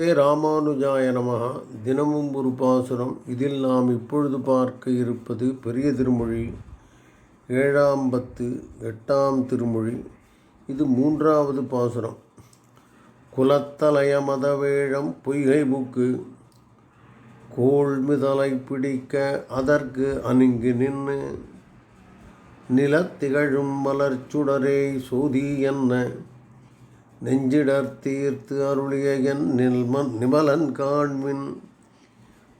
ஸ்ரீ ராமானுஜாய நமகா தினமும் ஒரு பாசுரம். இதில் நாம் இப்பொழுது பார்க்க இருப்பது பெரிய திருமொழி. ஏழாம் பத்து எட்டாம் திருமொழி. இது மூன்றாவது பாசுரம். குலத்தலய மதவேழம் பொய்கை புக்கு கோள்மிதலை பிடிக்க அதற்கு அணுங்கி நின்று நிலத்திகழும் மலர்ச்சுடரே சோதி என்ன. நெஞ்சிடர் தீர்த்து அருளிய என் நில்மன் நிமலன் காண்மின்.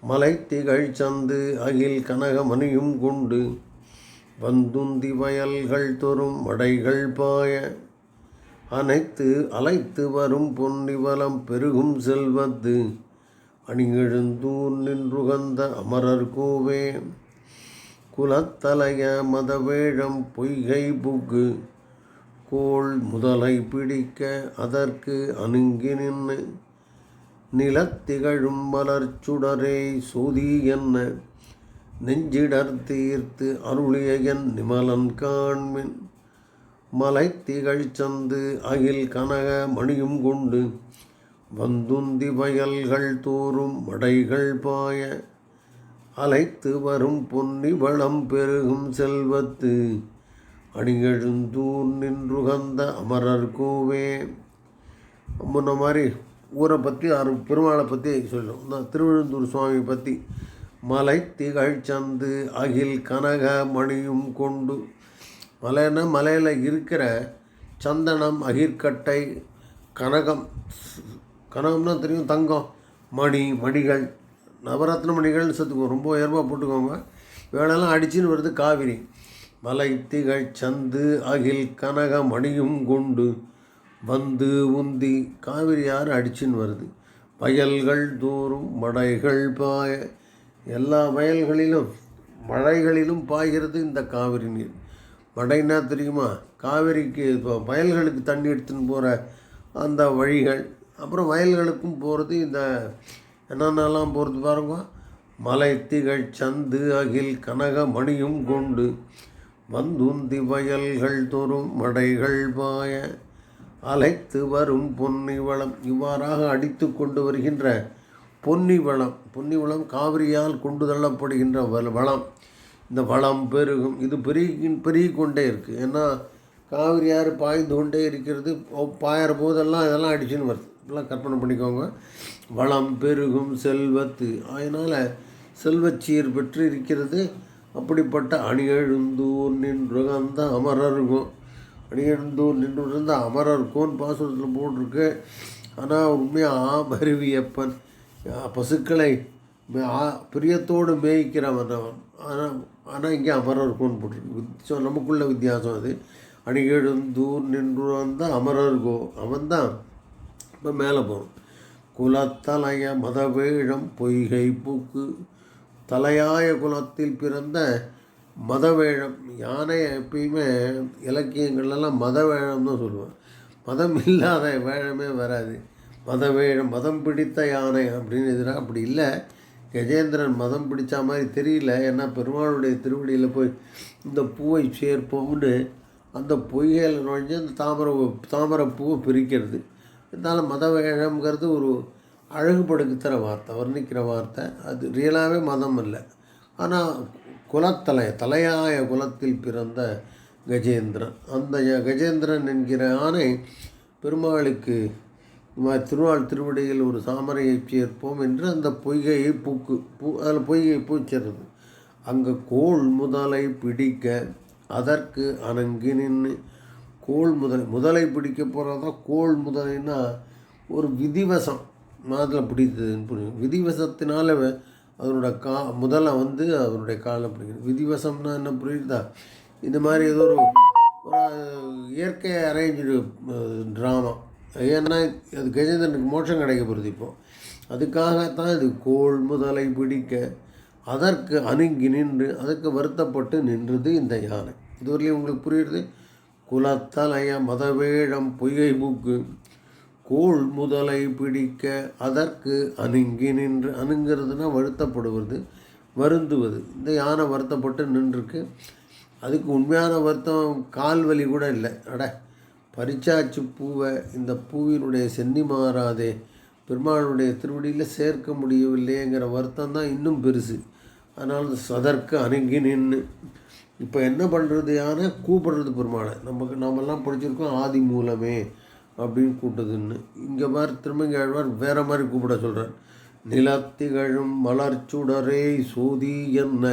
மலை திகழ் சந்து அகில் கனகமணியும் கொண்டு. வந்துந்தி வயல்கள் தொறும் மடைகள் பாய. அனைத்து அலைத்து வரும் பொன்னிவலம் பெருகும் செல்வத்து. அணிகெழுந்தூர் நின்றுகந்த அமரர் கோவே. குலத்தலைய மதவேழம் பொய்கை புக்கு. கோள் முதலை பிடிக்க அதற்கு அணுங்கி நின்று நிலத்திகழும் மலர்ச்சுடரே சோதி என்ன? நெஞ்சிடர் தீர்த்து அருளிய என் நிமலன் காண்மின். மலை திகழ் சந்து அகில் கனக மணியும் கொண்டு வந்துந்தி வயல்கள் தோறும் மடைகள் பாய அலைத்து வரும் பொன்னி வளம் பெருகும் செல்வத்து. அணிகெழுந்தூர் நின்றுகந்த அமரர் கோவே. முன்ன மாதிரி ஊரை பற்றி அரு பெருமாளை பற்றி சொல்லும் இந்த திருவிழுந்தூர் சுவாமி பற்றி மலை திகழ் சந்து அகில் கனக மணியும் கொண்டு மலைன்னா மலையில் இருக்கிற சந்தனம் அகிர்கட்டை கனகம் கனகம்னா தெரியும் தங்கம் மணி மணிகள் நவரத்ன மணிகள்னு சேர்த்துக்குவோம் ரொம்ப உயர்வாக போட்டுக்கோங்க. வேலையெல்லாம் அடிச்சுன்னு வருது காவிரி. மலை திகழ் சந்து அகில் கனகமணியும் கொண்டு வந்து உந்தி காவிரி அடிச்சின்னு வருது. வயல்கள் தோறும் மடைகள் பாய எல்லா வயல்களிலும் மழைகளிலும் பாய்கிறது இந்த காவிரி நீர். மடைன்னா தெரியுமா? காவிரிக்கு இப்போ வயல்களுக்கு தண்ணி எடுத்துன்னு போகிற அந்த வழிகள் அப்புறம் வயல்களுக்கும் போகிறது இந்த என்னென்னலாம் போகிறது பாருங்க. மலை திகழ் சந்து அகில் கனக மணியும் கொண்டு வந்துந்தி வயல்கள் தோறும் மடைகள் பாய அலைத்து வரும் பொன்னி வளம் இவ்வாறாக அடித்து கொண்டு வருகின்ற பொன்னி வளம் காவிரியால் கொண்டு தள்ளப்படுகின்ற வள வளம். இந்த வளம் பெருகும். இது பெருகி பெருகி கொண்டே இருக்குது ஏன்னா காவிரியார் பாய்ந்து கொண்டே இருக்கிறது. பாயிற போதெல்லாம் இதெல்லாம் அடிச்சுன்னு வருது. இதெல்லாம் கற்பனை பண்ணிக்கோங்க. வளம் பெருகும் செல்வத்து. அதனால் செல்வச்சீர் பெற்று இருக்கிறது. அப்படிப்பட்ட அணியெழுந்தூர் நின்று அந்த அமரருக்கும் அணியெழுந்தூர் நின்று இருந்த அமரருக்கும்னு பாசுரத்தில் போட்டிருக்கு. ஆனால் உண்மையாக மருவியப்பன் பசுக்களை பிரியத்தோடு மேய்க்கிறவன் அவன். ஆனால் ஆனால் இங்கே அமரருக்கும்னு போட்டிருக்கு. நமக்குள்ள வித்தியாசம் அது. அணிகெழுந்தூர் நின்று வந்த அமரர்கோ அவன் தான் இப்போ மேலே போகிறோம் குலத்தலைய மதவேழம் பொய்கை பூக்கு தலையாய குலத்தில் பிறந்த மதவேழம். யானை எப்பயுமே இலக்கியங்கள்லாம் மதவேழம் தான் சொல்லுவேன் மதம் இல்லாத வேழமே வராது. மதவேழம் மதம் பிடித்த யானை அப்படின்னு எதிராக அப்படி இல்லை. கஜேந்திரன் மதம் பிடித்த மாதிரி தெரியல. ஏன்னா பெருமாளுடைய திருவடியில் போய் இந்த பூவை சேர்ப்போம்னு அந்த பொய்கையில் நுழைஞ்சு அந்த தாமரை தாமரை பூவை பிரிக்கிறது. இருந்தாலும் மதவேழம்ங்கிறது ஒரு அழகுபடுத்துகிற வார்த்தை வர்ணிக்கிற வார்த்தை அது ரியலாகவே மதம் இல்லை ஆனால் குலத்தலை தலையாய குலத்தில் பிறந்த கஜேந்திரன் அந்த கஜேந்திரன் என்கிற ஆணை பெருமாளுக்கு திருவாள் திருவிடையில் ஒரு சாமரையை சேர்ப்போம் என்று அந்த பொய்கையை பூக்கு பூ அதில் பொய்கை பூச்சிடுறது. அங்கே கோள் முதலை பிடிக்க அதற்கு அணங்கி நின்று கோள் முதலை முதலை பிடிக்க போகிறதா கோள் முதலைன்னா ஒரு விதிவசம். மாதில் பிடித்ததுன்னு புரியும். விதிவசத்தினால அதனோட கா முதல்ல வந்து அவருடைய காலை பிடிக்கணும் விதிவசம்னா என்ன புரியுதா? இந்த மாதிரி ஏதோ ஒரு ஒரு இயற்கை அரேஞ்சு ட்ராமா ஏன்னா அது கஜேந்திரனுக்கு மோட்சம் கிடைக்க போகிறது இப்போது அதுக்காகத்தான் இது கோள் முதலை பிடிக்க அதற்கு அணுங்கி நின்று அதுக்கு வருத்தப்பட்டு நின்றது இந்த யானை. இதுவரையிலும் உங்களுக்கு புரியுறது? குலத்தலைய மதவேழம் பொய்கை மூக்கு. கோள் முதலை பிடிக்க அதற்கு அணுங்கி நின்று அணுங்கிறதுனா வருத்தப்படுவது வருந்துவது. இந்த யானை வருத்தப்பட்டு நின்றுருக்கு. அதுக்கு உண்மையான வருத்தம் கால் வலி கூட இல்லை. அட பறிச்சாச்சு பூவை இந்த பூவினுடைய சென்னி மாறாதே பெருமாளுடைய திருவடியில் சேர்க்க முடியவில்லைங்கிற வருத்தம் தான் இன்னும் பெருசு. அதனால் சதற்கு அணுங்கி நின்று இப்போ என்ன பண்ணுறது யானை? கூப்பிடுறது பெருமாளை. நமக்கு நாமெல்லாம் படிச்சிருக்கோம் ஆதி மூலமே. அப்படின்னு கூப்பிட்டதுன்னு இங்கே மாதிரி இங்கே ஆழ்வார் வேறு மாதிரி கூப்பிட சொல்கிறார் நிலத்திகழும் மலர்ச்சுடரே சூதி என்ன?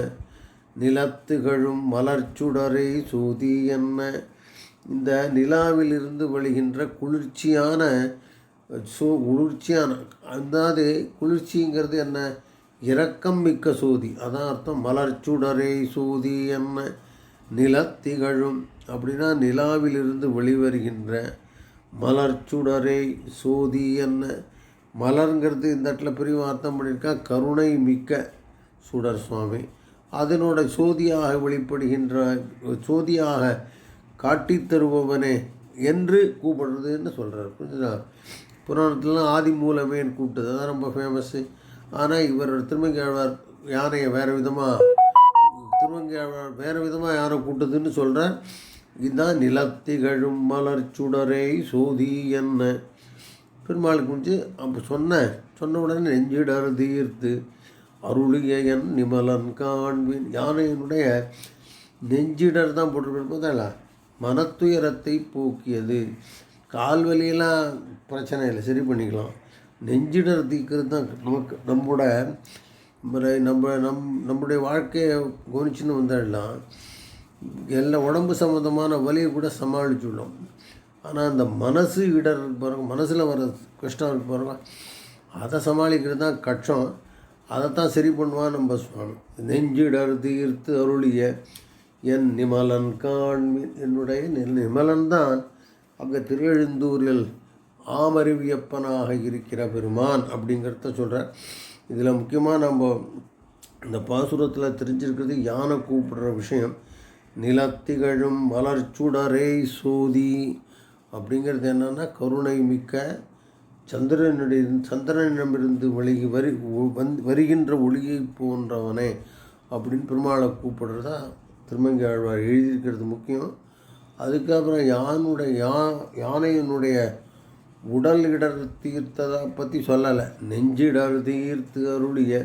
நிலத்துகழும் மலர்ச்சுடரே சூதி என்ன? இந்த நிலாவிலிருந்து வழிகின்ற குளிர்ச்சியான சோ குளிர்ச்சியான அதாவது குளிர்ச்சிங்கிறது என்ன? இரக்கம் மிக்க சூதி. அதான் அர்த்தம். மலர்ச்சுடரே சூதி என்ன? நிலத்திகழும் அப்படின்னா நிலாவிலிருந்து வெளிவருகின்ற மலர்ச்சுடரே சோதி என்ன? மலருங்கிறது இந்த இடத்துல பெரிய அர்த்தம் பண்ணியிருக்கா கருணை மிக்க சுடர் சுவாமி. அதனோட சோதியாக வெளிப்படுகின்ற சோதியாக காட்டி தருபவனே என்று கூப்பிடுறதுன்னு சொல்கிறார் புரிஞ்சுதா? புராணத்துலலாம் ஆதி மூலமேன்னு கூப்பிட்டது. அதான் ரொம்ப ஃபேமஸ்ஸு ஆனால் இவர் திருமங்கேழ்வார் யானையை வேறு விதமாக திருமங்கேழ்வார் வேறு விதமாக யாரை கூட்டுதுன்னு சொல்கிறார் இதுதான் நிலத்திகழும் மலர் சுடரை சோதி என்ன? பெருமாளுக்கு முடிஞ்சு அப்போ சொன்னேன் சொன்ன உடனே நெஞ்சிடர் தீர்த்து அருளிய என் நிமலன் காண்பின். யானையினுடைய நெஞ்சிடர் தான் போட்டிருப்பதில்ல மனத்துயரத்தை போக்கியது. கால்வலியெல்லாம் பிரச்சனை இல்லை சரி பண்ணிக்கலாம். நெஞ்சிடர் தீக்கிறது தான் நமக்கு நம்மளோட நம்ம நம்ம நம் நம்முடைய வாழ்க்கையை கவனிச்சுன்னு வந்தாடலாம். எல்லா உடம்பு சம்மந்தமான வலியை கூட சமாளிச்சுள்ளோம். ஆனால் அந்த மனசு இடர் பாருங்க மனசில் வர கஷ்டம் இருக்கு பாருங்க. அதை சமாளிக்கிறது தான் கஷ்டம். அதைத்தான் சரி பண்ணுவான் நம்ம சுவாமி நெஞ்சிடர் தீர்த்து அருளிய என் நிமலன் காண்மின் என்னுடைய நிமலன் தான் அங்கே திருவெழுந்தூரில் ஆமருவியப்பனாக இருக்கிற பெருமான் அப்படிங்கிறத சொல்கிறார் இதில் முக்கியமாக நம்ம இந்த பாசுரத்தில் தெரிஞ்சிருக்கிறது யானை கூப்பிடுற விஷயம். நிலத்திகழும் மலர்ச்சுடரே சோதி. அப்படிங்கிறது என்னென்னா கருணை மிக்க சந்திரனுடைய சந்திரனிடமிருந்து வழிகி வரி வந்து வருகின்ற ஒளியை போன்றவனே அப்படின்னு பெருமாளை கூப்பிடுறதா திருமங்கி ஆழ்வார் எழுதியிருக்கிறது முக்கியம். அதுக்கப்புறம் யானுடைய யா யானையினுடைய உடல் இடர் தீர்த்ததை பற்றி சொல்லலை. நெஞ்சிடர் தீர்த்து அருளிய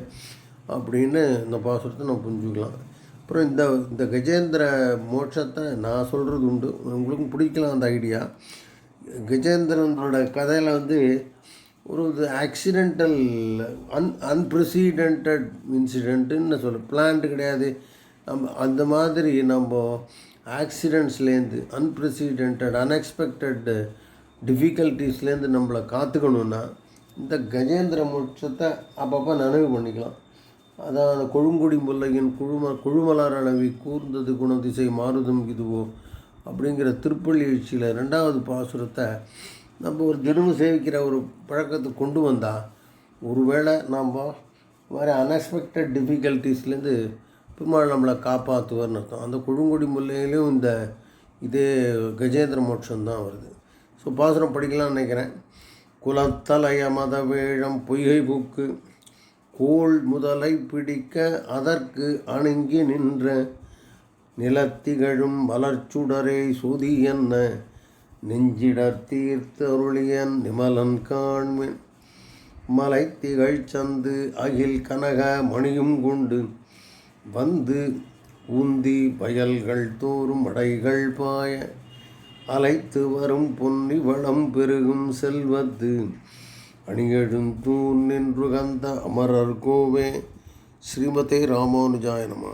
அப்படின்னு இந்த பாசுரத்தை நம்ம புரிஞ்சுக்கலாம். அப்புறம் இந்த இந்த கஜேந்திர மோட்சத்தை நான் சொல்கிறது உண்டு. உங்களுக்கும் பிடிக்கலாம் அந்த ஐடியா. கஜேந்திரனோட கதையில் வந்து ஒரு ஆக்சிடென்டல் அன் அன்பிரசிடென்டட் இன்சிடெண்ட்டுன்னு சொல்ல பிளான்ட்டு கிடையாது. நம்ம அந்த மாதிரி நம்ம ஆக்சிடென்ட்ஸ்லேருந்து அன்பிரசிடென்டட் அன்எக்ஸ்பெக்டட் டிஃபிகல்ட்டிஸ்லேருந்து நம்மளை காத்துக்கணுன்னா இந்த கஜேந்திர மோட்சத்தை அப்பப்போ நினைவு பண்ணிக்கலாம். அதான் அந்த கொழுங்குடி முல்லையின் குழும குழுமலார் அளவி கூர்ந்தது குணதிசை மாறுதும் இதுவோ? அப்படிங்கிற திருப்பள்ளி எழுச்சியில் ரெண்டாவது பாசுரத்தை நம்ம ஒரு தினமும் சேவிக்கிற ஒரு பழக்கத்தை கொண்டு வந்தால் ஒருவேளை நாம் மாதிரி அன்எக்ஸ்பெக்டட் டிஃபிகல்ட்டிஸ்லேருந்து பெருமாள் நம்மளை காப்பாற்றுவார்னு அர்த்தம். அந்த கொழுங்குடி முல்லையிலையும் இந்த இதே கஜேந்திர மோட்சம் தான் வருது. ஸோ பாசுரம் படிக்கலாம்னு நினைக்கிறேன். குலத்தலைய மத வேழம் பொய்கை பூக்கு. கோள் முதலை பிடிக்க அதற்கு அணுங்கி நின்ற நிலத்திகழும் மலர்ச்சுடரே சுதி என்ன? நெஞ்சிடர் தீர்த்தருளியன் நிமலன் காண்மின் மலை திகழ் சந்து அகில் கனக மணியும் கொண்டு வந்து உந்தி வயல்கள் தோறும் அடைகள் பாய அலைத்து வரும் பொன்னி வளம் பெருகும் செல்வத்து அணியெழும் நின்று கந்த அமரர் கோவே. ஸ்ரீமதே ராமானுஜாய நம.